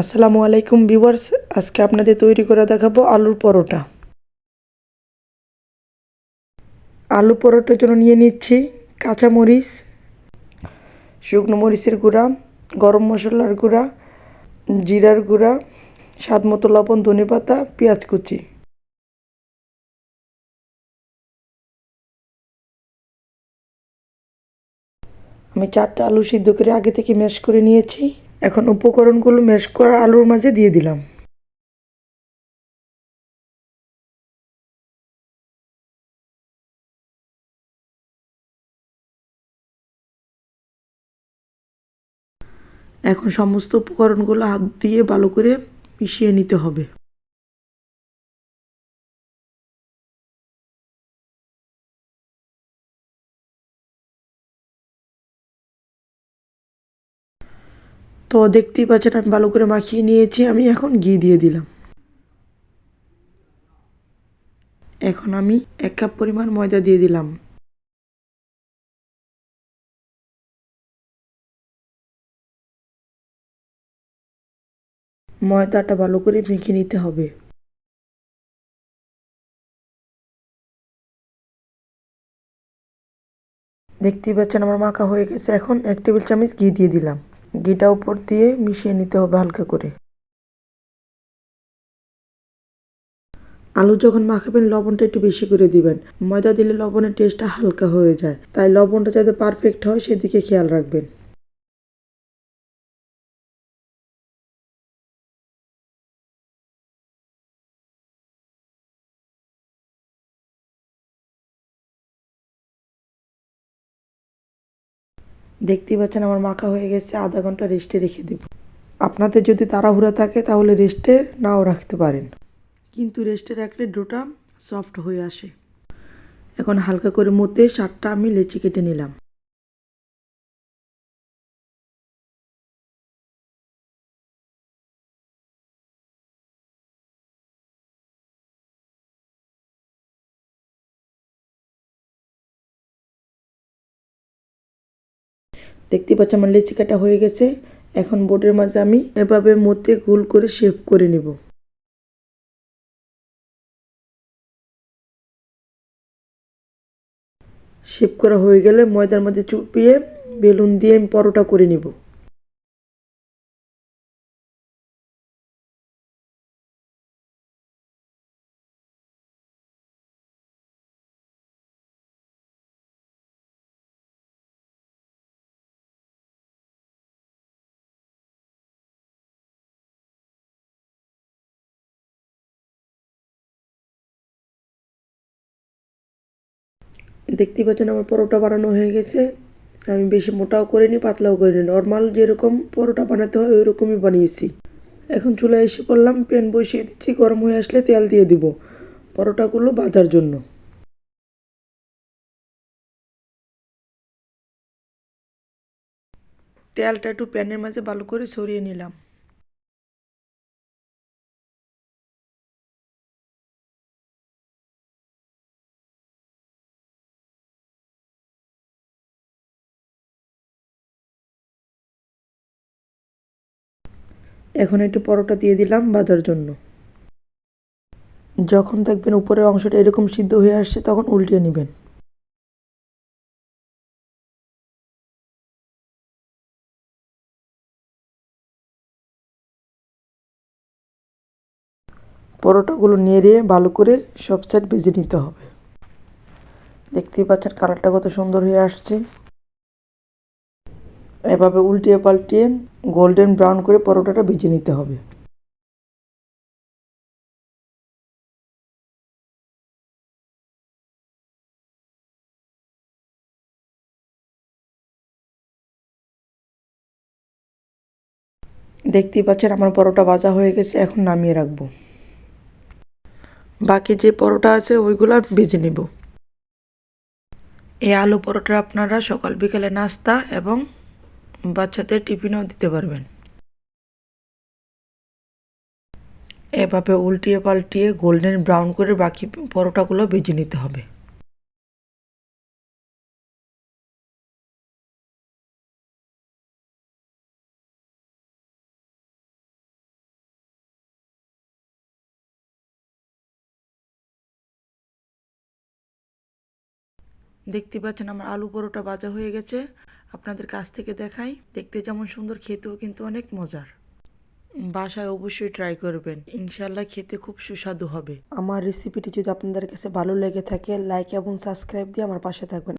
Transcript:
আসসালামু আলাইকুম ভিউয়ার্স, আজকে আপনাদের তৈরি করে দেখাবো আলুর পরোটা। আলু পরোটার জন্য নিয়ে নিচ্ছি কাঁচামরিচ, শুকনো মরিচের গুঁড়া, গরম মশলার গুঁড়া, জিরার গুঁড়া, স্বাদ মতো লবণ, ধনে পাতা, পেঁয়াজ কুচি। আমি চারটা আলু সিদ্ধ করে আগে থেকে ম্যাশ করে নিয়েছি। এখন উপকরণগুলো ম্যাশ করা আলুর মাঝে দিয়ে দিলাম। এখন সমস্ত উপকরণগুলো হাত দিয়ে ভালো করে মিশিয়ে নিতে হবে। তো দেখতেই পাচ্ছেন, আমি ভালো করে মাখিয়ে নিয়েছি, আমি এখন ঘি দিয়ে দিলাম। এখন আমি এক কাপ পরিমাণ ময়দা দিয়ে দিলাম। ময়দাটা ভালো করে মেখে নিতে হবে। দেখতেই পাচ্ছেন, আমার মাখা হয়ে গেছে। এখন এক টেবিল চামচ ঘি দিয়ে দিলাম। ঘিটা উপর দিয়ে মিশিয়ে নিতে হবে হালকা করে। আলু যখন মাখাবেন, লবণটা একটু বেশি করে দিবেন। ময়দা দিলে লবণের টেস্টটা হালকা হয়ে যায়। তাই লবণটা যাতে পারফেক্ট হয়, সেদিকে খেয়াল রাখবেন। দেখতেই পাচ্ছেন আমার মাখা হয়ে গেছে, আধা ঘণ্টা রেস্টে রেখে দেব। আপনাদের যদি তাড়াহুড়া থাকে তাহলে রেস্টে নাও রাখতে পারেন। কিন্তু রেস্টে রাখলে ডোটা সফট হয়ে আসে। এখন হালকা করে মতে সাতটা আমি লেচি কেটে নিলাম। দেখতে পাচ্ছি আমার লেচি কাটা হয়ে গেছে। এখন বোর্ডের মাঝে আমি এভাবে মধ্যে গোল করে শেপ করে নেব। শেপ করা হয়ে গেলে ময়দার মধ্যে চুপিয়ে বেলুন দিয়ে আমি পরোটা করে নিব। দেখতেই পাচ্ছেন আমার পরোটা বানানো হয়ে গেছে। আমি বেশি মোটাও করিনি, পাতলাও করিনি। নর্মাল যেরকম পরোটা বানাতে হয় ওই রকমই বানিয়েছি। এখন চুলায় এসে পড়লাম, প্যান বসিয়ে দিচ্ছি, গরম হয়ে আসলে তেল দিয়ে দিব পরোটাগুলো ভাজার জন্য। তেলটা একটু প্যানের মাঝে ভালো করে সরিয়ে নিলাম। এখন একটু পরোটা দিয়ে দিলাম ভাজার জন্য। যখন দেখবেন উপরের অংশটা এরকম সিদ্ধ হয়ে আসছে, তখন উল্টিয়ে নেবেন। পরোটাগুলো নেড়ে ভালো করে সব সাইড ভেজে নিতে হবে। দেখতেই পাচ্ছেন কালারটা কত সুন্দর হয়ে আসছে। এভাবে উল্টিয়ে পাল্টিয়ে গোল্ডেন ব্রাউন করে পরোটাটা ভেজে নিতে হবে। দেখতেই পাচ্ছেন আমার পরোটা ভাজা হয়ে গেছে, এখন নামিয়ে রাখব। বাকি যে পরোটা আছে ওইগুলো ভেজে নেব। এই আলু পরোটা আপনারা সকাল বিকেলে নাস্তা এবং বাচ্চাদের টিফিনও দিতে পারবেন। এভাবে উল্টিয়ে পাল্টিয়ে গোল্ডেন ব্রাউন করে বাকি পরোটাগুলো ভেজে নিতে হবে। দেখতে পাচ্ছেন আমার আলু পরোটা ভাজা হয়ে গেছে। আপনাদের কাছ থেকে দেখাই। দেখতে যেমন সুন্দর, খেতেও কিন্তু অনেক মজার। বাসায় অবশ্যই ট্রাই করবেন। ইনশাল্লাহ খেতে খুব সুস্বাদু হবে। আমার রেসিপিটি যদি আপনাদের কাছে ভালো লেগে থাকে লাইক এবং সাবস্ক্রাইব দিয়ে আমার পাশে থাকবেন।